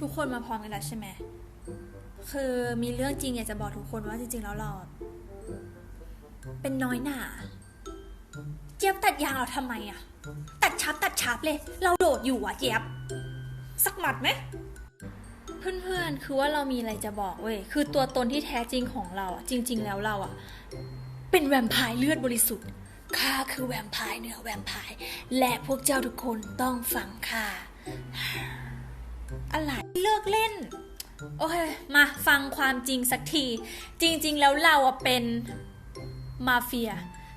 ทุกคนมาพร้อมกันแล้วใช่ไหม คือมีเรื่องจริงอยากจะบอกทุกคนว่าจริงๆแล้วเราเป็นน้อยหน่าเจี๊ยบตัดยางเราทำไมอะตัดชับตัดชับเลย เราโดดอยู่อะเจี๊ยบ สักหมัดไหมเพื่อนๆ คือว่าเรามีอะไรจะบอกเว้ย คือตัวตนที่แท้จริงของเราอะจริง ๆ แล้วเราอะเป็นแวมไพร์เลือดบริสุทธิ์ ข้าคือแวมไพร์เหนือแวมไพร์และพวกเจ้าทุกคนต้องฟังข้า อะไรเลิกเล่น โอเค มาฟังความจริงสักที จริง ๆ แล้วเราอะเป็นมาเฟีย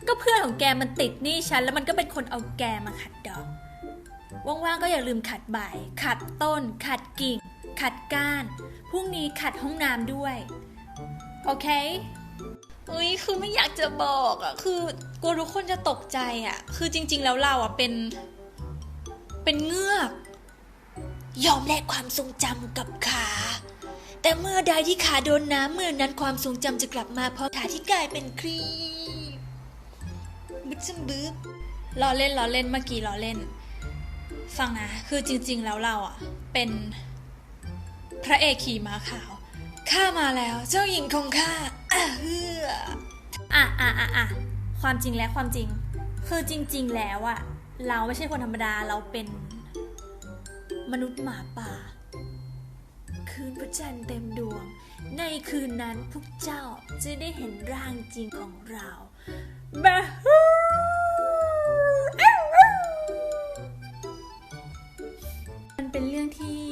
ก็เพื่อนของแกมันติดหนี้ฉัน แล้วมันก็เป็นคนเอาแกมาขัดดอก ว่างๆก็อย่าลืมขัดใบขัดต้น ขัดกิ่ง ขัดก้าน พรุ่งนี้ขัดห้องน้ำด้วย โอเคอุ้ยคือไม่อยากจะบอกอะคือกลัวทุกคนจะตกใจอะคือจริง ๆ แล้วเราอะเป็น เป็นเงือก ยอมแลกความทรงจำกับขา แต่เมื่อใดที่ขาโดนน้ำเมื่อนั้นความทรงจำจะกลับมาเพราะขาที่กลายเป็นครีบบึ้มบึ้บล้อเล่นล้อเล่นเมื่อกี้ล้อเล่น ฟังนะ คือจริง ๆ แล้วเราอะ เป็นพระเอกขี่ม้าขาว ข้ามาแล้ว เจ้าหญิงของข้าอะเฮืออะอะอะอะความจริงและความจริง คือจริง ๆ แล้วอะ เราไม่ใช่คนธรรมดาเราเป็น มนุษย์หมาป่า คืนพระจันทร์เต็มดวง ในคืนนั้นพวกเจ้าจะได้เห็นร่างจริงของเราบฮูมันเป็นเรื่องที่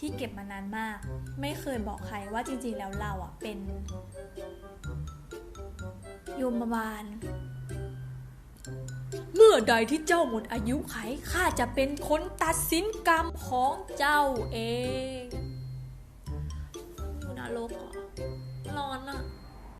ที่เก็บมานานมาก ไม่เคยบอกใครว่าจริงๆแล้วเราอะเป็น โยมบาล อใดที่เจ้าหมดอายุไขข้าจะเป็นคนตัดสินกรรมของเจ้าเองอยู่นรกเหรอร้อนอะ